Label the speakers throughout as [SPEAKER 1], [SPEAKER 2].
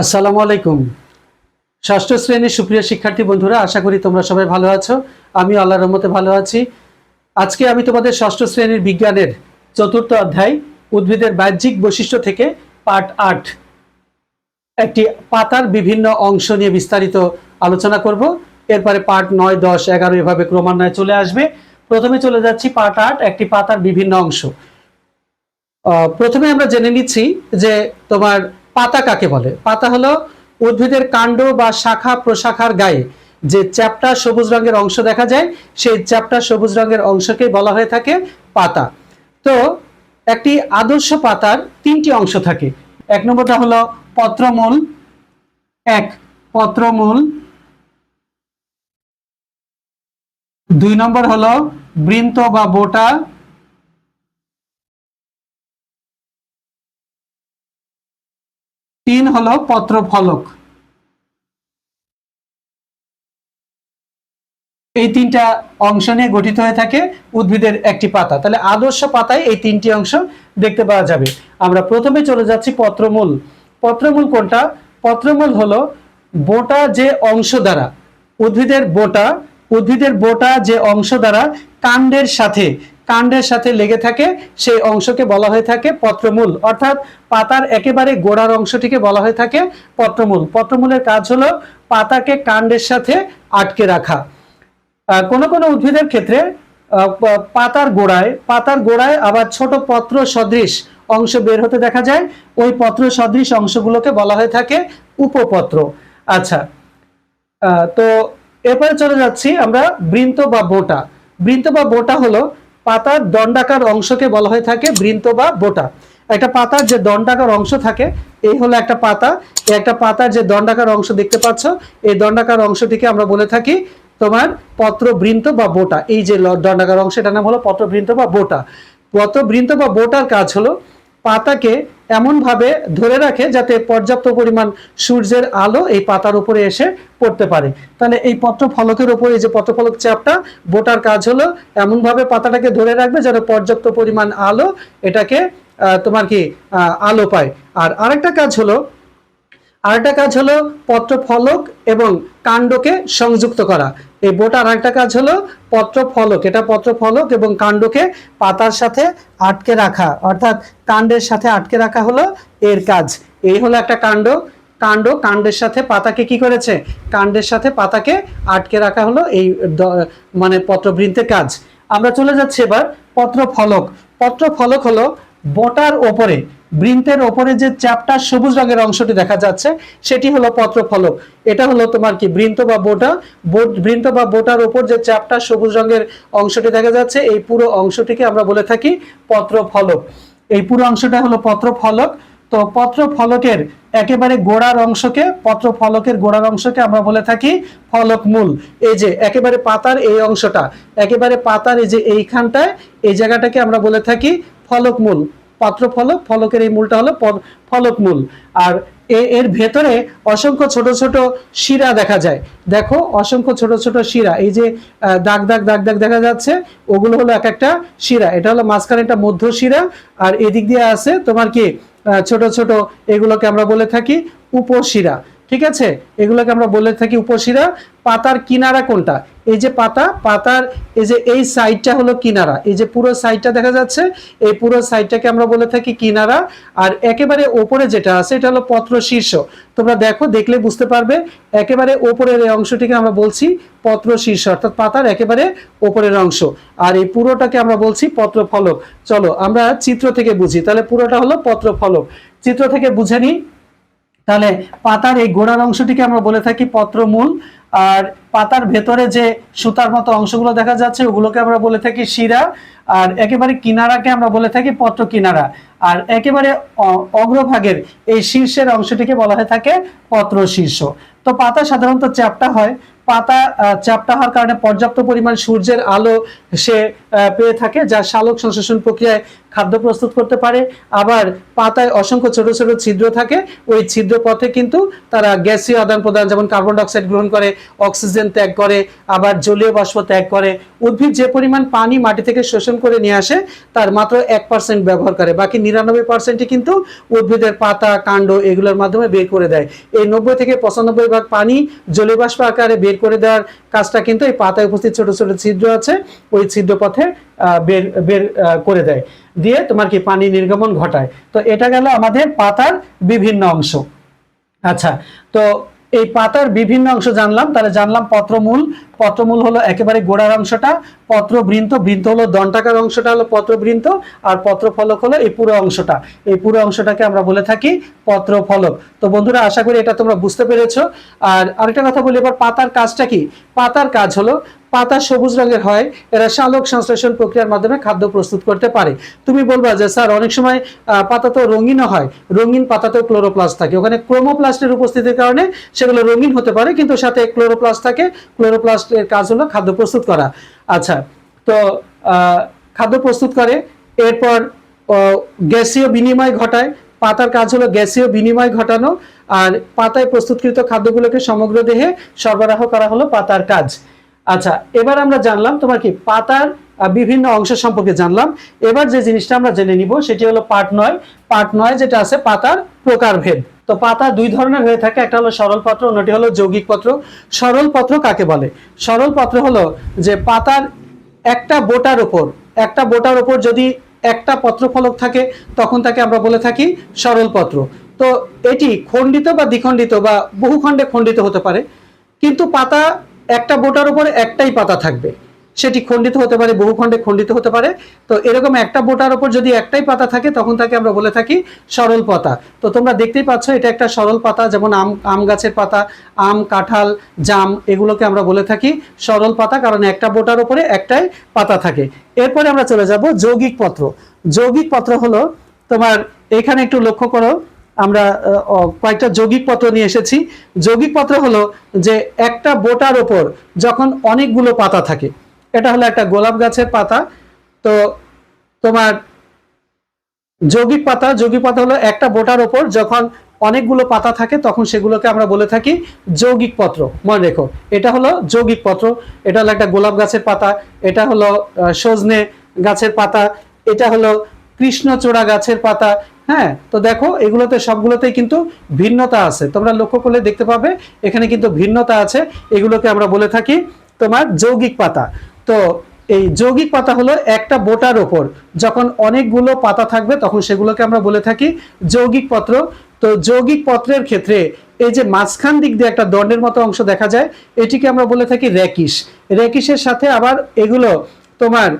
[SPEAKER 1] আসসালামু আলাইকুম। ষষ্ঠ শ্রেণির সুপ্রিয় শিক্ষার্থী বন্ধুরা, আশা করি তোমরা সবাই ভালো আছো। আমি আল্লাহর রহমতে ভালো আছি। আজকে আমি তোমাদের ষষ্ঠ শ্রেণির বিজ্ঞানের চতুর্থ অধ্যায়, উদ্ভিদের বাহ্যিক বৈশিষ্ট্য থেকে পার্ট আট একটি পাতার বিভিন্ন অংশ নিয়ে বিস্তারিত আলোচনা করব। এরপরে পার্ট নয়, দশ, এগারো এভাবে ক্রমান্বয়ে চলে আসবে। প্রথমে চলে যাচ্ছি পার্ট আট, একটি পাতার বিভিন্ন অংশ। প্রথমে আমরা জেনে নিচ্ছি যে তোমার পাতা কাকে বলে? পাতা হলো উদ্ভিদের কাণ্ড বা শাখা প্রশাখার গায়ে যে চ্যাপ্টা সবুজ রঙের অংশ দেখা যায়, সেই চ্যাপ্টা সবুজ রঙের অংশকে বলা হয়ে থাকে পাতা। তো একটি আদর্শ পাতার তিনটি অংশ থাকে। এক নম্বরটা হলো পত্রমূল। এক, পত্রমূল। দুই নম্বর হলো বৃন্ত বা বোটা। তিন হলো পত্র ফলক এই তিনটা অংশ নিয়ে গঠিত হয়ে থাকে উদ্ভিদের একটি পাতা। তাহলে আদর্শ পাতায় এই তিনটি অংশ দেখতে পাওয়া যাবে। আমরা প্রথমে চলে যাচ্ছি পত্রমূল। পত্রমূল কোনটা? পত্রমূল হলো বোটা যে অংশ দ্বারা, উদ্ভিদের বোটা উদ্ভিদের বোটা যে অংশ দ্বারা কাণ্ডের সাথে কাণ্ডের সাথে লেগে থাকে, সেই অংশকে বলা হয়ে থাকে পত্রমূল। অর্থাৎ পাতার একেবারে গোড়ার অংশটিকে বলা হয়ে থাকে পত্রমূল। পত্রমূলের কাজ হলো পাতাকে কাণ্ডের সাথে আটকে রাখা। কোনো কোনো উদ্ভিদের ক্ষেত্রে পাতার গোড়ায় পাতার গোড়ায় আবার ছোট পত্র সদৃশ অংশ বের হতে দেখা যায়। ওই পত্র সদৃশ অংশগুলোকে বলা হয়ে থাকে উপপত্র। আচ্ছা তো এরপরে চলে যাচ্ছি আমরা বৃন্ত বা বোটা। বৃন্ত বা বোটা হলো পাতার দণ্ডাকার অংশকে বলা হয়ে থাকে বৃন্ত বা বোটা। একটা পাতার যে দণ্ডাকার অংশ থাকে, এই হলো একটা পাতা। একটা পাতার যে দণ্ডাকার অংশ দেখতে পাচ্ছ, এই দণ্ডাকার অংশটিকে আমরা বলে থাকি তোমার পত্রবৃন্ত বা বোটা। এই যে দণ্ডাকার অংশ, এটার নাম হলো পত্রবৃন্ত বা বোটা। পত্রবৃন্ত বা বোটার কাজ হলো পাতাকে এমনভাবে ধরে রাখে যাতে পর্যাপ্ত পরিমাণ সূর্যের আলো এই পাতার উপরে এসে পড়তে পারে। তাহলে এই পত্র ফলকের উপরে যে পত্রফলক চাপটা, বোটার কাজ হলো এমনভাবে পাতাটাকে ধরে রাখবে যাতে পর্যাপ্ত পরিমাণ আলো এটাকে তোমার কি আলো পায়। আর আরেকটা কাজ হলো আরেকটা কাজ হলো পত্র ফলক এবং কাণ্ডকে সংযুক্ত করা। এই বোটার আরেকটা কাজ হলো পত্র ফলক এটা পত্র ফলক এবং কাণ্ডকে পাতার সাথে আটকে রাখা। অর্থাৎ কাণ্ডের সাথে আটকে রাখা হলো এর কাজ। এই হলো একটা কাণ্ড। কাণ্ড কাণ্ডের সাথে পাতাকে কি করেছে? কাণ্ডের সাথে পাতাকে আটকে রাখা হলো এই মানে পত্রবৃন্তের কাজ। আমরা চলে যাচ্ছি এবার পত্র ফলক পত্র ফলক হলো বোটার ওপরে। বৃন্তের ওপরে যে চ্যাপটা সবুজ রঙের অংশটি দেখা যাচ্ছে, সেটি হলো পত্র ফলক এটা হলো তোমার কি, বৃন্ত বা বোটা? বৃন্ত বা বোটার ওপর যে চ্যাপটা সবুজ রঙের অংশটি দেখা যাচ্ছে, এই পুরো অংশটিকে আমরা বলে থাকি পত্র ফলক এই পুরো অংশটা হলো পত্র ফলক তো পত্র ফলকের একেবারে গোড়ার অংশকে পত্র ফলকের গোড়ার অংশকে আমরা বলে থাকি ফলক মূল এই যে একেবারে পাতার এই অংশটা, একেবারে পাতার এই যে এইখানটায়, এই জায়গাটাকে আমরা বলে থাকি ফলক মূল পত্র ফলক, ফলকের এই মূলটা হলো ফলক মূল। আর এর ভেতরে অসংখ্য ছোট ছোট শিরা দেখা যায়। দেখো, অসংখ্য ছোট ছোট শিরা। এই যে দাগ দাগ দাগ দাগ দেখা যাচ্ছে, ওগুলো হলো এক একটা শিরা। এটা হলো মাঝখানে একটা মধ্য শিরা, আর এদিক দিয়ে আছে তোমার কি ছোট ছোট এগুলোকে আমরা বলে থাকি উপশিরা। ঠিক আছে? এগুলোকে আমরা বলে থাকি উপশিরা। পাতার কিনারা কোনটা? এই যে পাতা, পাতার এই যে এই সাইডটা হলো কিনারা। এই যে পুরো সাইডটা দেখা যাচ্ছে, এই পুরো সাইডটাকে আমরা বলে থাকি কিনারা। আর একেবারে ওপরে যেটা আছে, এটা হলো পত্র শীর্ষ। তোমরা দেখো, দেখলে বুঝতে পারবে, একেবারে ওপরের এই অংশটিকে আমরা বলছি পত্র শীর্ষ, অর্থাৎ পাতার একেবারে ওপরের অংশ। আর এই পুরোটাকে আমরা বলছি পত্র ফলক। চলো, আমরা চিত্র থেকে বুঝি। তাহলে পুরোটা হলো পত্র ফলক। চিত্র থেকে বুঝে নিই। তাহলে পাতার এই গোড়ার অংশটিকে আমরা বলে থাকি পত্রমূল। আর পাতার ভেতরে যে সুতার মতো অংশগুলো দেখা যাচ্ছে, ওগুলোকে আমরা বলে থাকি শিরা। আর একেবারে কিনারাকে আমরা বলে থাকি পত্র কিনারা আর একেবারে অগ্রভাগের এই শীর্ষের অংশটিকে বলা হয়ে থাকে পত্র শীর্ষ তো পাতা সাধারণত চ্যাপটা হয়। পাতা চ্যাপ্টা হওয়ার কারণে পর্যাপ্ত পরিমাণ সূর্যের আলো সে পেয়ে থাকে, যা শালক সংশ্লেষণ প্রক্রিয়ায় খাদ্য প্রস্তুত করতে পারে। আবার পাতায় অসংখ্য ছোট ছোট ছিদ্র থাকে। ওই ছিদ্র পথে কিন্তু তারা গ্যাসীয় আদান প্রদান, যেমন কার্বন ডাইঅক্সাইড গ্রহণ করে, অক্সিজেন ত্যাগ করে, আবার জলীয় বাষ্প ত্যাগ করে। উদ্ভিদ যে পরিমাণ পানি মাটি থেকে শোষণ করে নিয়ে আসে, তার মাত্র এক পার্সেন্ট ব্যবহার করে। বাকি নিরানব্বই পার্সেন্টই কিন্তু উদ্ভিদের পাতা, কাণ্ড এগুলোর মাধ্যমে বের করে দেয়। এই নব্বই থেকে পঁচানব্বই ভাগ পানি জলীয় বাষ্প আকারে বের করে দেওয়ার কাজটা কিন্তু এই পাতায় উপস্থিত ছোট ছোট ছিদ্র আছে, ওই ছিদ্র পথে বের বের করে দেয়। দিয়ে তোমার কি পানি নির্গমন ঘটায়। তো এটা গেল আমাদের পাতার বিভিন্ন অংশ। আচ্ছা তো এই পাতার বিভিন্ন অংশ জানলাম, তাহলে জানলাম পত্রমূল। পত্রমূল হলো একেবারে গোড়ার অংশটা, পত্রবৃন্ত, বৃন্ত হলো দন্টাকার অংশটা হলো পত্রবৃন্ত, আর পত্রফলক হলো এই পুরো অংশটা। এই পুরো অংশটাকে আমরা বলে থাকি পত্রফলক। তো বন্ধুরা, আশা করি এটা তোমরা বুঝতে পেরেছ। আর আরেকটা কথা বলি, এবার পাতার কাজটা কি? পাতার কাজ হলো পাতা সবুজ রঙের হয়, এরা শালক সংশ্লেষণ প্রক্রিয়ার মাধ্যমে খাদ্য প্রস্তুত করতে পারে। তুমি বলবা যে, স্যার, অনেক সময় পাতা তো রঙিনও হয়, রঙিন পাতাতেও ক্লোরোপ্লাস্ট থাকে। ওখানে ক্রোমোপ্লাস্টের উপস্থিতির কারণে সেগুলো রঙিন হতে পারে, কিন্তু সাথে ক্লোরোপ্লাস্ট থাকে, ক্লোরোপ্লাস্টের কাজ হলো খাদ্য প্রস্তুত করা। আচ্ছা তো খাদ্য প্রস্তুত করে, এরপর গ্যাসীয় বিনিময় ঘটায়। পাতার কাজ হলো গ্যাসীয় বিনিময় ঘটানো, আর পাতায় প্রস্তুতকৃত খাদ্যগুলোকে সমগ্র দেহে সরবরাহ করা হলো পাতার কাজ। আচ্ছা এবার আমরা জানলাম তোমার কি পাতার বিভিন্ন অংশ সম্পর্কে জানলাম। এবার যে জিনিসটা আমরা জেনে নিব, সেটি হলো পাট নয়। পাট নয় যেটা আছে, পাতার প্রকারভেদ। তো পাতা দুই ধরনের হয়ে থাকে, একটা হলো সরল পত্র, অন্যটি হলো যৌগিক পত্র। সরল পত্র কাকে বলে? সরল পত্র হলো যে পাতার একটা বোটার ওপর, একটা বোটার ওপর যদি একটা পত্রফলক থাকে, তখন তাকে আমরা বলে থাকি সরল পত্র। তো এটি খণ্ডিত বা দ্বিখণ্ডিত বা বহু খণ্ডে খণ্ডিত হতে পারে। কিন্তু পাতা একটা বোটার উপর একটাই পাতা থাকবে। সেটি খণ্ডিত হতে পারে বহু খণ্ডে খণ্ডিত হতে পারে। তো এরকম একটা বোটার উপর যদি একটাই পাতা থাকে, তখন তাকে আমরা বলে থাকি সরল পাতা। তো তোমরা দেখতেই পাচ্ছ, এটা একটা সরল পাতা, যেমন আম আম গাছের পাতা, আম, কাঁঠাল, জাম, এগুলোকে আমরা বলে থাকি সরল পাতা, কারণ একটা বোটার উপরে একটাই পাতা থাকে। এরপরে আমরা চলে যাব যৌগিক পত্র। যৌগিক পত্র হলো তোমার, এখানে একটু লক্ষ্য করো। আমরা কয়েকটা যৌগিক পত্র নিয়ে এসেছি। যৌগিক পত্র হলো যে একটা বোটার ওপর যখন অনেকগুলো পাতা থাকে, এটা হলো একটা গোলাপ গাছের পাতা। তো তোমার যৌগিক পাতা যৌগিক পাতা হলো একটা বোটার ওপর যখন অনেকগুলো পাতা থাকে, তখন সেগুলোকে আমরা বলে থাকি যৌগিক পত্র। মনে রেখো, এটা হলো যৌগিক পত্র, এটা হলো একটা গোলাপ গাছের পাতা, এটা হলো সজনে গাছের পাতা, এটা হলো কৃষ্ণচূড়া গাছের পাতা হ্যাঁ তো দেখো, এগুলোতে সবগুলোতেই কিন্তু ভিন্নতা আছে। তোমরা লক্ষ্য করলে দেখতে পাবে, এখানে কিন্তু ভিন্নতা আছে। এগুলোকে আমরা বলে থাকি তোমার যৌগিক পাতা। তো এই যৌগিক পাতা হলো একটা বোটার ওপর। যখন অনেকগুলো পাতা থাকবে, তখন সেগুলোকে আমরা বলে থাকি যৌগিক পত্র। তো যৌগিক পত্রের ক্ষেত্রে এই যে মাঝখান দিক দিয়ে একটা দণ্ডের মতো অংশ দেখা যায়, এটিকে আমরা বলে থাকি র্যাকিস র্যাকিসের সাথে আবার এগুলো তোমার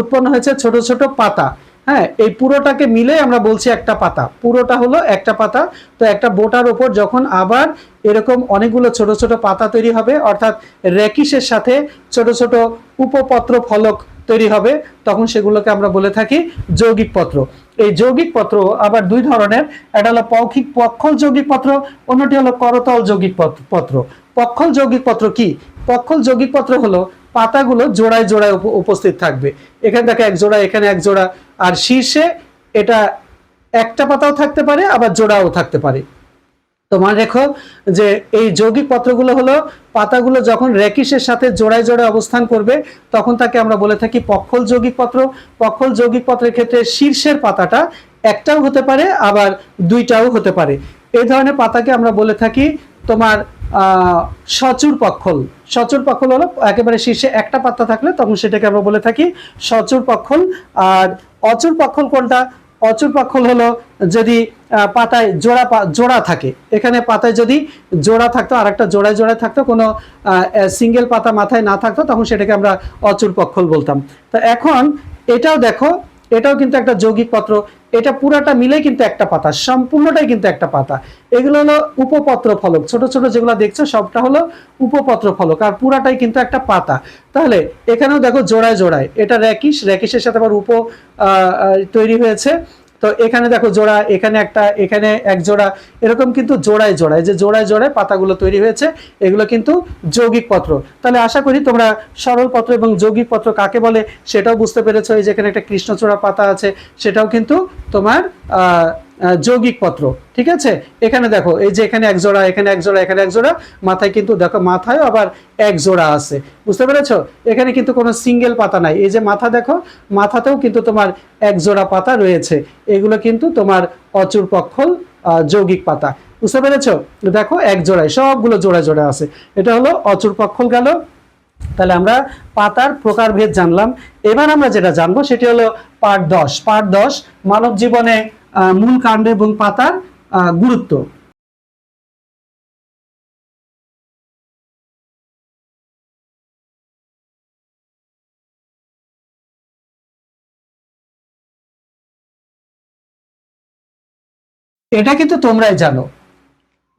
[SPEAKER 1] উৎপন্ন হয়েছে ছোট ছোট পাতা। হ্যাঁ এই পুরোটাকে মিলে আমরা বলছি একটা পাতা। পুরোটা হলো একটা পাতা। তো একটা বোটার ওপর যখন আবার এরকম অনেকগুলো ছোট ছোট পাতা তৈরি হবে, অর্থাৎ র্যাকিসের সাথে ছোট ছোট উপপত্র ফলক তৈরি হবে, তখন সেগুলোকে আমরা বলে থাকি যৌগিক পত্র। এই যৌগিক পত্র আবার দুই ধরনের। একটা হলো পৌখিক পক্ষল যৌগিক পত্র, অন্যটি হলো করতল যৌগিক পত্র- পক্ষল যৌগিক পত্র কি? পক্ষল যৌগিক পত্র হলো পাতাগুলো জোড়ায় জোড়ায় উপ- উপস্থিত থাকবে। এখানে দেখো এক জোড়া, এখানে এক জোড়া। আর শীর্ষে এটা একটা পাতাও থাকতে পারে, আবার জোড়াও থাকতে পারে। তো মনে রেখো যে এই যৌগিক পত্রগুলো হলো পাতাগুলো যখন র্যাকিসের সাথে জোড়ায় জোড়ায় অবস্থান করবে, তখন তাকে আমরা বলে থাকি পক্ষল যৌগিক পত্র। পক্ষল যৌগিক পত্রের ক্ষেত্রে শীর্ষের পাতাটা একটাও হতে পারে, আবার দুইটাও হতে পারে। এই ধরনের পাতাকে আমরা বলে থাকি তোমার সচুর পক্ষল। সচুর পক্ষল হলো একেবারে শীর্ষে একটা পাতা থাকলে তখন সেটাকে আমরা বলে থাকি সচুর পক্ষল। আর অচুর পক্ষল কোনটা? অচুর পক্ষল হলো যদি পাতায় জোড়া জোড়া থাকে। এখানে পাতায় যদি জোড়া থাকতো আর একটা জোড়ায় জোড়ায় থাকতো, কোনো সিঙ্গেল পাতা মাথায় না থাকতো, তখন সেটাকে আমরা অচুর পক্ষল বলতাম। তো এখন এটাও দেখো এটাও কিন্তু একটা যৌগিক পত্র। এটা পুরাটা মিলে কিন্তু একটা পাতা, সম্পূর্ণটাই কিন্তু একটা পাতা। এগুলো হলো উপপত্র ফলক। ছোট ছোট যেগুলো দেখছ, সবটা হলো উপপত্র ফলক আর পুরাটাই কিন্তু একটা পাতা। তাহলে এখানেও দেখো জোড়ায় জোড়ায়। এটা র্যাকিশ র্যাকিশের সাথে আবার উপ তৈরি হয়েছে। তো এখানে দেখো জোড়া, এখানে একটা, এখানে এক জোড়া, এরকম কিন্তু জোড়ায় জোড়ায় যে জোড়ায় জোড়ায় পাতাগুলো তৈরি হয়েছে, এগুলো কিন্তু যৌগিক পত্র। তাহলে আশা করি তোমরা সরল পত্র এবং যৌগিক পত্র কাকে বলে সেটাও বুঝতে পেরেছ, এই যে এখানে একটা কৃষ্ণচূড়া পাতা আছে, সেটাও কিন্তু তোমার যৌগিক পত্র, ঠিক আছে? এখানে দেখো, এই যে এখানে এক জোড়া, এখানে এক জোড়া, এখানে এক জোড়া, মাথায় কিন্তু দেখো মাথায় আবার এক জোড়া আছে, বুঝতে পেরেছ? এখানে কিন্তু কোনো সিঙ্গেল পাতা নাই, এই যে মাথা দেখো, মাথাতেও কিন্তু তোমার এক জোড়া পাতা রয়েছে, এগুলো কিন্তু তোমার অচুর পক্ষল যৌগিক পাতা, বুঝতে পেরেছ? দেখো, এক জোড়ায়, সবগুলো জোড়া জোড়া আছে, এটা হলো অচুর পক্ষল গেল, তাহলে আমরা পাতার প্রকারভেদ জানলাম, এবার আমরা যেটা জানব সেটি হলো পার্ট দশ পার্ট দশ, মানব জীবনে মূল কাণ্ড এবং পাতার গুরুত্ব। এটা কিন্তু তোমরাই জানো।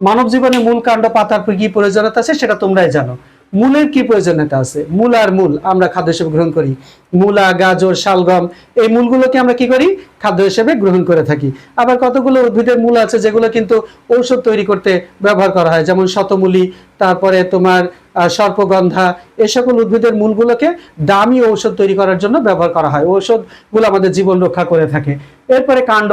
[SPEAKER 1] মানব জীবনে মূল কাণ্ড, পাতার কি প্রয়োজনীয়তা আছে সেটা তোমরাই জানো। মূলের কি প্রয়োজনীয়তা আছে? মূল আর মূল, আমরা খাদ্য হিসেবে গ্রহণ করি। মূলা, গাজর, শালগম, এই মূলগুলোকে আমরা কি করি? খাদ্য হিসেবে গ্রহণ করে থাকি। আবার কতগুলো উদ্ভিদের মূল আছে যেগুলো কিন্তু ঔষধ তৈরি করতে ব্যবহার করা হয়? যেমন শতমূলি, তারপরে তোমার সর্পগন্ধা, এ সকল উদ্ভিদের মূলগুলোকে দামি ঔষধ তৈরি করার জন্য ব্যবহার করা হয়। ঔষধগুলো আমাদের জীবন রক্ষা করে থাকে। এরপরে কাণ্ড।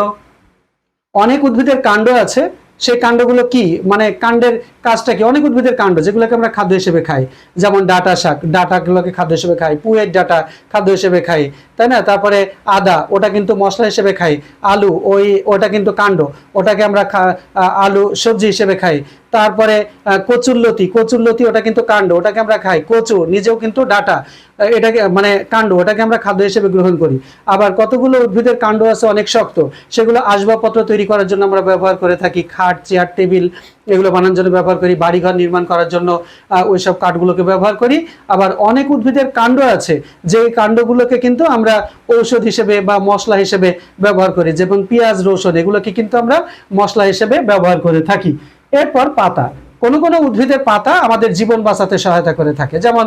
[SPEAKER 1] অনেক উদ্ভিদের কাণ্ড আছে সেই কাণ্ডগুলো কি? মানে কাণ্ডের কাজটা কি? অনেক উদ্ভিদের কাণ্ড যেগুলোকে আমরা খাদ্য হিসেবে খাই। যেমন ডাটা শাক, ডাটাগুলোকে খাদ্য হিসেবে খাই, পুয়ের ডাটা খাদ্য হিসেবে খাই, তাই না? তারপরে আদা, ওটা কিন্তু মশলা হিসেবে খাই, আলু, ওই, ওটা কিন্তু কাণ্ড। ওটাকে আমরা আলু সবজি হিসেবে খাই। তারপরে কচুরলতি কচুরলতি ওটা কিন্তু কাণ্ড ওটাকে আমরা খাই। কচু নিজেও কিন্তু ডাটা। এটাকে মানে কাণ্ড ওটাকে আমরা খাদ্য হিসেবে গ্রহণ করি। আবার কতগুলো উদ্ভিদের কাণ্ড আছে অনেক শক্ত। সেগুলো আসবাবপত্র তৈরি করার জন্য আমরা ব্যবহার করে থাকি। খাট চেয়ার টেবিল এগুলো বানানোর জন্য ব্যবহার করি। বাড়িঘর নির্মাণ করার জন্য আহ, ওইসব কাঠগুলোকে ব্যবহার করি। আবার অনেক উদ্ভিদের কাণ্ড আছে যে কাণ্ডগুলোকে কিন্তু আমরা ঔষধ হিসেবে বা মশলা হিসেবে ব্যবহার করি। যেমন পেঁয়াজ রসুন এগুলোকে কিন্তু আমরা মশলা হিসেবে ব্যবহার করে থাকি। এরপর পাতা। কোনো কোনো উদ্ভিদের পাতা আমাদের জীবন বাঁচাতে সহায়তা করে থাকে। যেমন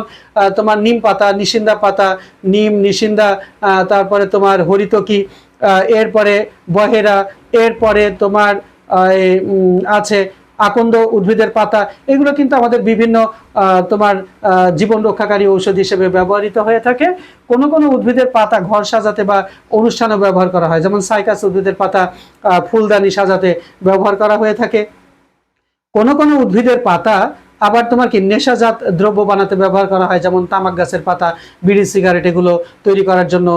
[SPEAKER 1] তোমার নিম পাতা, নিশিন্দা পাতা, নিম, নিশিন্দা তারপরে তোমার হরিতকি এরপরে বহেরা, এরপরে তোমার আছে আকন্দ উদ্ভিদের পাতা। এগুলো কিন্তু আমাদের বিভিন্ন তোমার জীবন রক্ষাকারী ঔষধ হিসেবে ব্যবহৃত হয়ে থাকে। কোনো কোনো উদ্ভিদের পাতা ঘর সাজাতে বা অনুষ্ঠানে ব্যবহার করা হয়। যেমন সাইকাস উদ্ভিদের পাতা ফুলদানি সাজাতে ব্যবহার করা হয়ে থাকে। কোনো কোনো উদ্ভিদের পাতা আবার তোমার কি নেশাজাত দ্রব্য বানাতে ব্যবহার করা হয়, যেমন তামাক গাছের পাতা, বিড়ি, সিগারেট, এগুলো তৈরি করার জন্য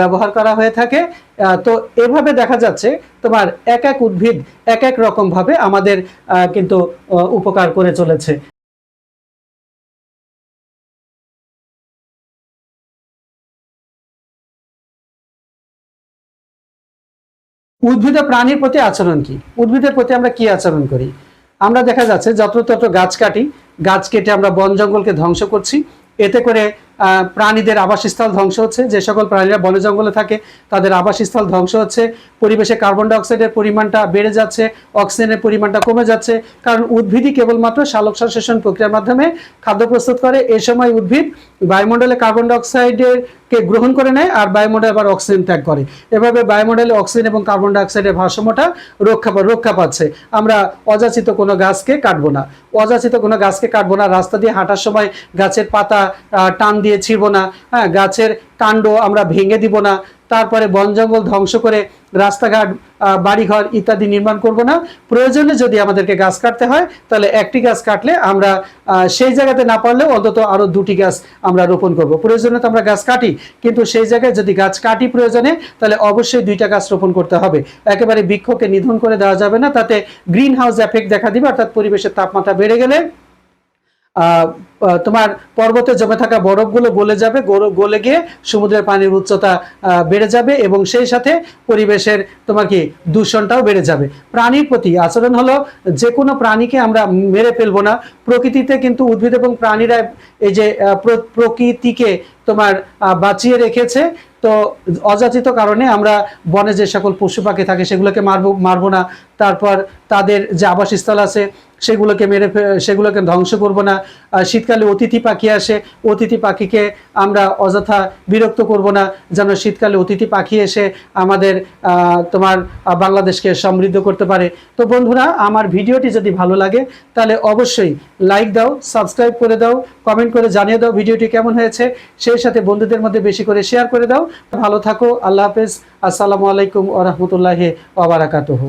[SPEAKER 1] ব্যবহার করা হয়ে থাকে। তো এভাবে দেখা যাচ্ছে তোমার এক এক উদ্ভিদ এক এক রকম ভাবে আমাদের কিন্তু উপকার করে চলেছে। উদ্ভিদ প্রাণীর প্রতি আচরণ কি? উদ্ভিদের প্রতি আমরা কি আচরণ করি? আমরা দেখা যাচ্ছে যত্রতত্র গাছ কাটি, গাছ কেটে আমরা বন জঙ্গলকে ধ্বংস করছি। এতে করে প্রাণীদের আবাসস্থল ধ্বংস হচ্ছে। যে সকল প্রাণীরা বনে জঙ্গলে থাকে, তাদের আবাসস্থল ধ্বংস হচ্ছে। পরিবেশে কার্বন ডাইঅক্সাইডের পরিমাণটা বেড়ে যাচ্ছে, অক্সিজেনের পরিমাণটা কমে যাচ্ছে। কারণ উদ্ভিদই কেবলমাত্র সালোক সংশ্লেষণ প্রক্রিয়ার মাধ্যমে খাদ্য প্রস্তুত করে। এ সময় উদ্ভিদ বায়ুমণ্ডলে কার্বন ডাইঅক্সাইডের কে গ্রহণ করে নেয় আর বায়ুমণ্ডলে আবার অক্সিজেন ত্যাগ করে। এভাবে বায়ুমণ্ডলে অক্সিজেন এবং কার্বন ডাইঅক্সাইডের ভারসাম্যটা রক্ষা রক্ষা পাচ্ছে। আমরা অযাচিত কোনো গাছকে কাটবো না। অযাচিত কোনো গাছকে কাটবো না। রাস্তা দিয়ে হাঁটার সময় গাছের পাতা টান দিয়ে ছিঁড়বো না হ্যাঁ গাছের কাণ্ড আমরা ভেঙে দিব না, তারপরে বন জঙ্গল ধ্বংস করে রাস্তাঘাট বাড়িঘর ইত্যাদি নির্মাণ করব না। প্রয়োজনে যদি আমাদেরকে গাছ কাটতে হয়, তাহলে একটি গাছ কাটলে আমরা সেই জায়গাতে না পারলেও অন্তত আরও দুটি গাছ আমরা রোপণ করব। প্রয়োজনে তো আমরা গাছ কাটি, কিন্তু সেই জায়গায় যদি গাছ কাটি প্রয়োজনে, তাহলে অবশ্যই দুইটা গাছ রোপণ করতে হবে। একেবারে বৃক্ষকে নিধন করে দেওয়া যাবে না, তাতে গ্রিন হাউস এফেক্ট দেখা দিবে, অর্থাৎ পরিবেশের তাপমাত্রা বেড়ে গেলে তোমার পর্বতে জমে থাকা বরফগুলো গলে যাবে গলে গিয়ে সমুদ্রের পানির উচ্চতা বেড়ে যাবে এবং সেই সাথে পরিবেশের তোমার কি দূষণটাও বেড়ে যাবে। প্রাণীর প্রতি আচরণ হলো যে কোনো প্রাণীকে আমরা মেরে ফেলব না। প্রকৃতিতে কিন্তু উদ্ভিদ এবং প্রাণীরা এই যে প্র- প্রকৃতিকে তোমার বাঁচিয়ে রেখেছে, তো অযাচিত কারণে আমরা বনে যে সকল পশু পাখি থাকে সেগুলোকে মারবো মারবো না। তারপর তাদের যে আবাসস্থল আছে সেগুলোকে মেরে সেগুলোকে ধ্বংস করব না। শীতকালে অতিথি পাখি আসে, অতিথি পাখিকে আমরা অযথা বিরক্ত করব না, যেন শীতকালে অতিথি পাখি এসে আমাদের তোমার বাংলাদেশকে সমৃদ্ধ করতে পারে। তো বন্ধুরা, আমার ভিডিওটি যদি ভালো লাগে, তাহলে অবশ্যই লাইক দাও, সাবস্ক্রাইব করে দাও, কমেন্ট করে জানিয়ে দাও ভিডিওটি কেমন হয়েছে। সেই সাথে বন্ধুদের মধ্যে বেশি করে শেয়ার করে দাও। ভালো থাকো, আল্লাহ হাফেজ। আসসালামু আলাইকুম ওরহমতুল্লাহ ওবরাকাতুহ